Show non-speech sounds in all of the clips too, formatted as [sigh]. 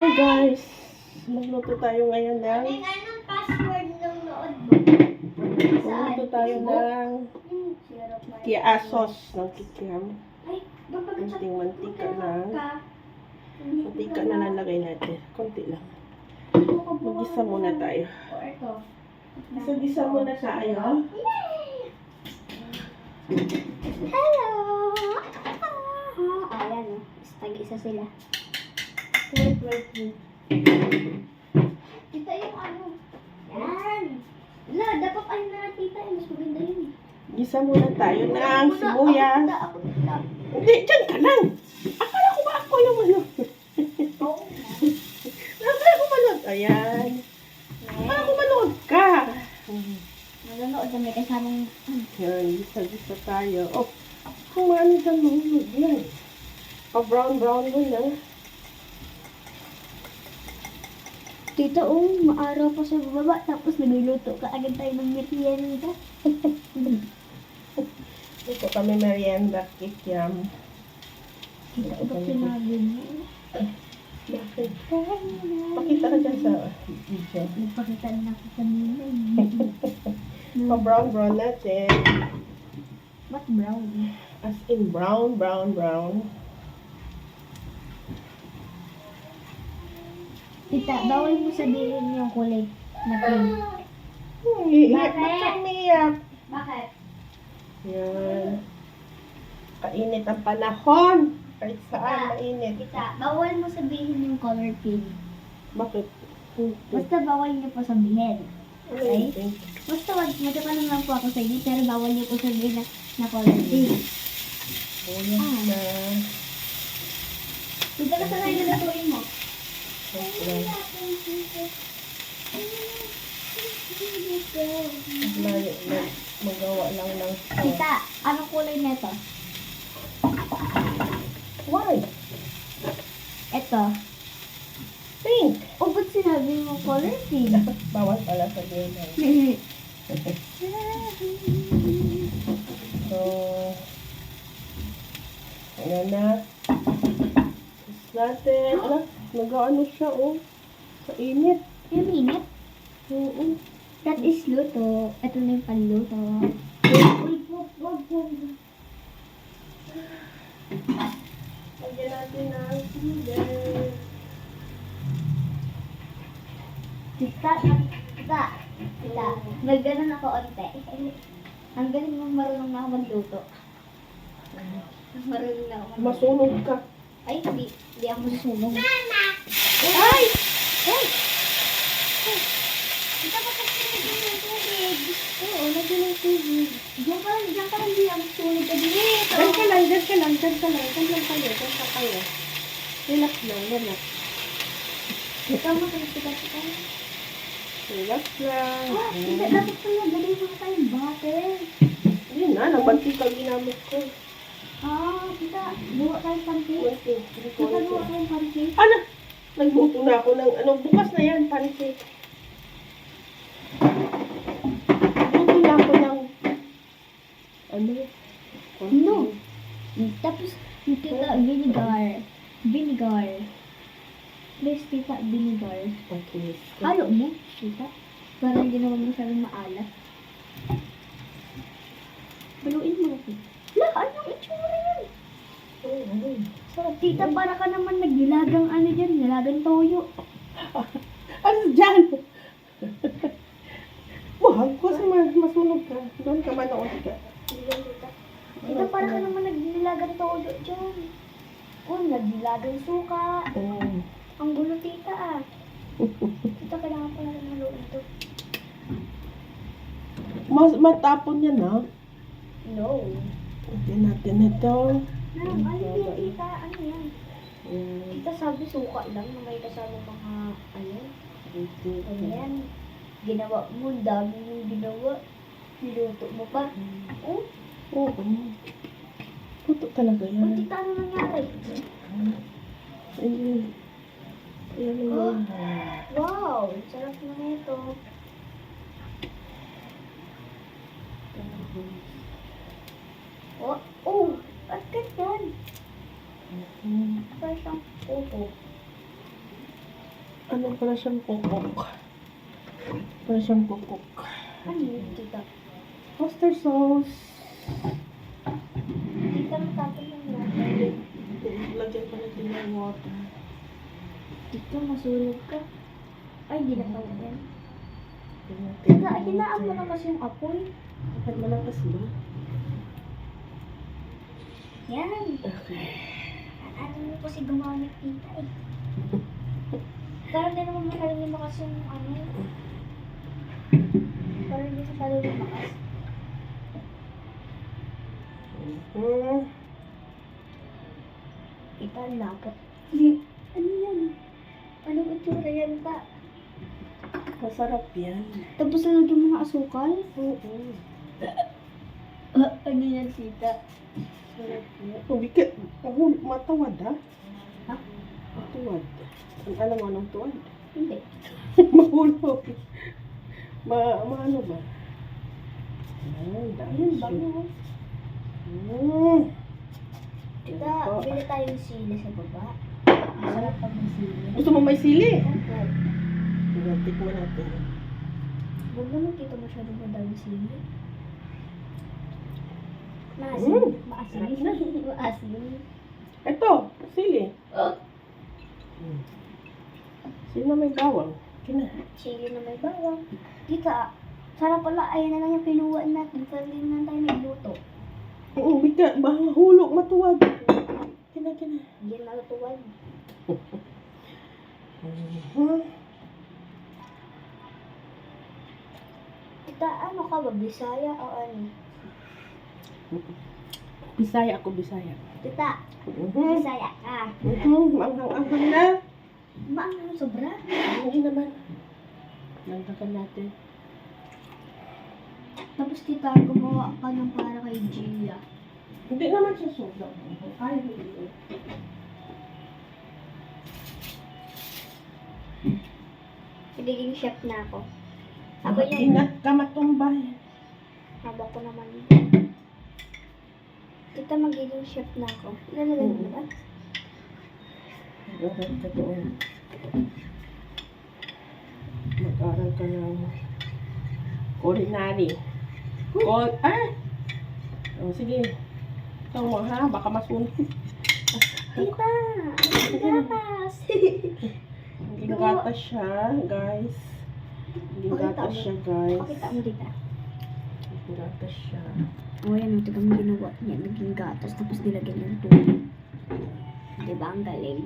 Hey guys, magluto tayo ngayon ng Anong password ng notebook? magluto tayo ng kia asos ng kikiam. Ay, Kunting mantika lang. ka. Mantika na lalagay natin. Konti lang. Magisa muna tayo. Gisa-gisa muna tayo. Hello! Ayan, oh. Tag-isa sila. Wait, wait, wait. Tita, yung ano. Yan. Wala, dapat ano na tita. eh, Mas maganda yun. Gisa muna tayo ng sibuyas. Hindi, dyan ka lang. Akala ko ba ako yung ano? Oo. [laughs] Akala ko manood. Ayan. Akala ko manood ka. Nanonood na may kasamang Yan, gisa-gisa tayo. Oh, kung ano dyan mahulog yan. Oh, brown, brown mo na. Tita, oh, maaraw pa sa baba, tapos nagluluto ka agad tayo ng merienda. [laughs] Ito kami merienda, kikiam. Tita, ba't sinabi mo? Bakit? Pakita ka dyan sa video. Nagpakita na ako kanina. eh. [laughs] Pa-brown-brown natin. Ba't brown? As in brown, brown, brown. Tita, bawal mo sabihin yung kulay na pink. Iiyak. Bakit? Ba't siya umiiyak? Bakit? Yan. Kainit ang panahon. Kahit saan, mainit. Tita, bawal mo sabihin yung color pink. Bakit? Basta bawal niyo po sabihin. Pink? Basta wag, magkatanong lang po ako sa inyo, pero bawal niyo po sabihin na, na color pink. Oh, yan na. Tita, kasi na lutuin mo. Layo na. Magawa lang ng. Tita, anong kulay nito? Why? Ito. Pink. O, ba't sinabi mo color pink? [laughs] Bawal pala sa na. [laughs] So, ayan na. Tapos natin. Nag-ano siya, oh. Sa init. Yung minute, Oo. that is luto. Ito na yung panluto. Uy, wag, wag, wag. Lagyan natin ng sugar. Tita, tita, tita. Nagganon ako onte. Ang galing mo marunong na ako magluto. Marunong na ako magluto. Masunog ka. Ay, hindi. Hindi ako masusunog. Ay! Ay! Tita, bakit sinigyan ng tubig? Oo, nagyan ng tubig. Diyan ka lang, diyan ka lang, di ako sunog ka dito. Diyan ka lang, diyan ka lang, diyan ka lang. Diyan lang kayo, diyan ka kayo. Relax lang, relax. Ikaw mo, tita, tita. Relax lang. Ah, tita, dapat pala, lagay mo tayong butter. Yun na, nabantikal ginamit ko. Ah, tita, buwa tayong pancake. Buwa five. tayong pancake. Ano? Nagluto na ako ng ano, bukas na yan, pancake. Nagluto na ako ng ano? No. Tapos, tita, vinegar. Vinegar. Please, tita, vinegar. Okay. Halo mo, tita. Para hindi naman masyadong maalat. Haluin mo ako. La, anong itsura yan? Oh, ano? So, tita, para ka naman nagdilagang ano dyan, nilagang toyo. [laughs] Ano dyan? Wag, kasi mas masunog ka. Doon ka manood ka. Tita, para ka naman nagdilagang toyo dyan. Oh, nagdilagang suka. Oh. Ang gulo, tita ah. Tita, kailangan pala rin haluin to. Mas matapon yan, ha? No. Lagyan natin ito. Ma'am, ano yan, tita? Ano yan? Ayan. Tita, sabi suka lang na may kasama mga, ano, Ito. ano yan. Ginawa mo, dami yung ginawa. Niluto mo pa. Oh, Oo. Puto talaga oh yan. tita, ano nangyari? Ayun. Ayan Oh. naman. Wow, sarap na nito. Oh, oh, at ganyan. Mhm. Fresh ang puto. Ano pala siyang kukok? Pala siyang kukok. Ano yun, tita? Oyster sauce. Tita, matapos yung water. Lagyan pa natin ng water. Tita, masunog ka. Ay, di na pa yan. Tita, ng hinaan mo na kasi yung apoy. Bakit malakas ba? Yan. Okay. Ano mo kasi gumamit tita eh. Pero hindi naman masyadong lumakas yung ano. Pero hindi masyadong lumakas. Hmm. Tita, ang lapot. ano yan? Anong itsura yan, ta? Masarap yan. Tapos nalagyan mo ng asukal? Oo. Ano yan, tita? Oh, bigyan. Oh, matawad ha? Ha? Matuwad. Ang alam mo anong tuwad? Hindi. [laughs] Mahulog. Ma, maano ba? Ayun, dami Ayun, siya. bango. Mm. Tita, Opo. bili tayong sili sa baba. Masarap pag may sili. Gusto mo may sili? Opo. Tingnan, tikman natin. Huwag naman tito masyadong madami sili. Maasim. Mm. Maasim. [laughs] Ito, sili. Mm. Sino may bawang? Kina. Sili na may bawang. Tita, sarap pala. Ayan na lang yung kinuha natin. Hindi na tayo nagluto. Oo, bigyan. Baka mahulog, matuwad. Kina, kina. Hindi na natutuwad. Mhm. [laughs] Tita, ano ka ba? Bisaya o ano? Bisaya ako, Bisaya. Tita, Mhm. Bisaya ka. Mhm, Manghang-anghang na. Maang sobra. Hindi naman. Nagdagan natin. Tapos tita, gumawa ka ng para kay Gia. Hindi naman siya sobrang. Ay, hindi. Magiging chef na ako. Ako yung Ingat ka matumbay. haba ko naman. Tita, magiging chef na ako. Ilalagay mo ba? Mag-aral ka doon. Mag-aral ka ng culinary. Col ah! Oh, sige. Ikaw mo ha, baka masunog. Tita! Gatas! Naging gatas siya, guys. Mo. siya, guys. Pakita mo tita. Gatas siya. O yan, ito kami ginawa niya. Naging gatas, tapos nilagyan ng tubig. Diba? Ang galing.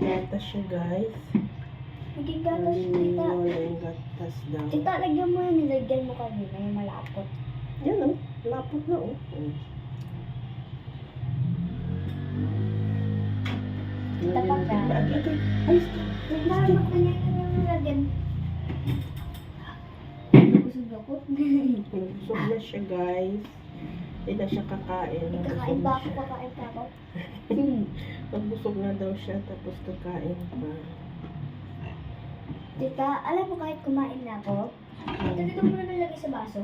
Gatas siya, guys. Naging gatas siya, tita. Naging gatas daw. Tita, lagyan mo yan. Nilagyan mo kanina yung malapot. Yan oh, lapot na oh. Mm. Tita, pag ka. Agi, agi. Alis ka. Ako. [laughs] Busog na siya, guys. Hindi na siya kakain. Kakain ba ako? Kakain pa ako? [laughs] Nagbusog na daw siya, tapos kakain pa. Tita, alam mo kahit kumain na ako, ito dito mo na nalagay sa baso.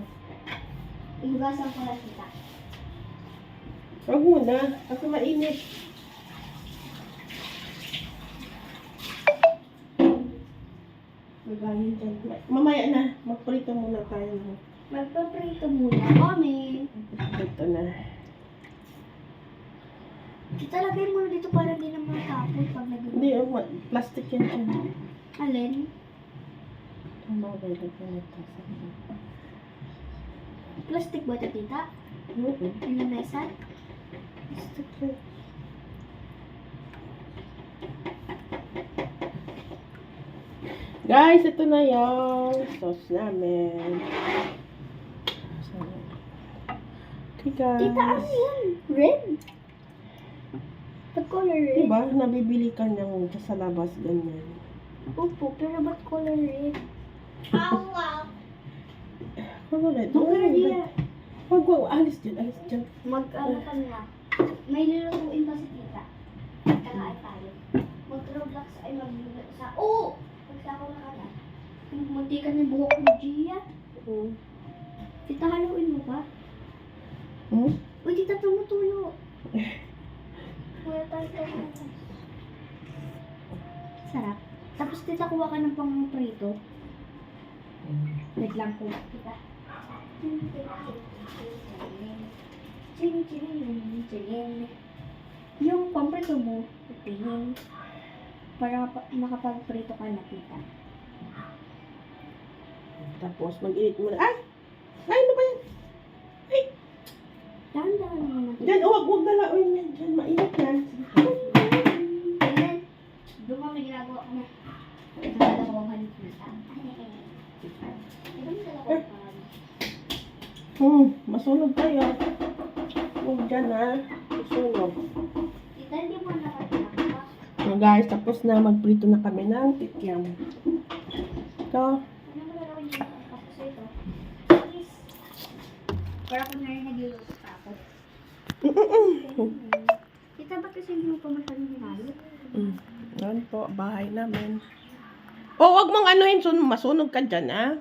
Ihugasan ko na tita. Huwag muna, kasi mainit. Magaling dyan. Mamaya na, magprito muna tayo. Magpaprito muna kami. Ito na. Tita, lagay mo na dito para di na matapon pag nag Hindi, oh, plastic yan dyan. Alin? Ang bagay na ganito. Plastic ba ito, tita? Oo. Yung lamesa? Plastic yan. Guys, ito na yung sauce namin. Okay, guys. Tita, ano yan? Red? Ba't color red? Diba, nabibili ka ng sa labas ganyan. Opo, pero ba't color red? Awa! Ano ulit? Huwag ka na diyan. Wag, wag, alis dyan, alis dyan. Mag-ano ka na. May lulutuin pa si tita. Kakain tayo. Mag-roblox ay mag sa... Oo! Magsako na ka na. Munti ka na buhok ni Gia. Hmm. Tita, haluin mo pa. Hmm? Uy, tita, tumutulo. Wala [laughs] tayo tumutulo. Sarap. Tapos tita, kuha ka ng pang prito. Wait lang po. Tita. Yung pamprito mo, tingin. Para makapag-prito ka na, tita. Tapos, mag-init mo na. Ay! Ay, ano ba yan? Ay! Dahan-dahan mo na. Diyan, huwag, huwag galawin yan. Diyan, mainit yan. Doon kami ginagawa ko na. Ito na ako ang. Ito na ang Hmm, masunog tayo. Huwag dyan, ha. Masunog. Tita, hindi mo nakatama. So, guys, tapos na. Magprito na kami ng tikyam. Ito. Para kung na rin nagluluto pa ako. Tita, ba't kasi hindi mo pa masyadong ginayot? Mm. Yan po, bahay namin. Oh, wag mong anuhin, sun masunog ka dyan, ha?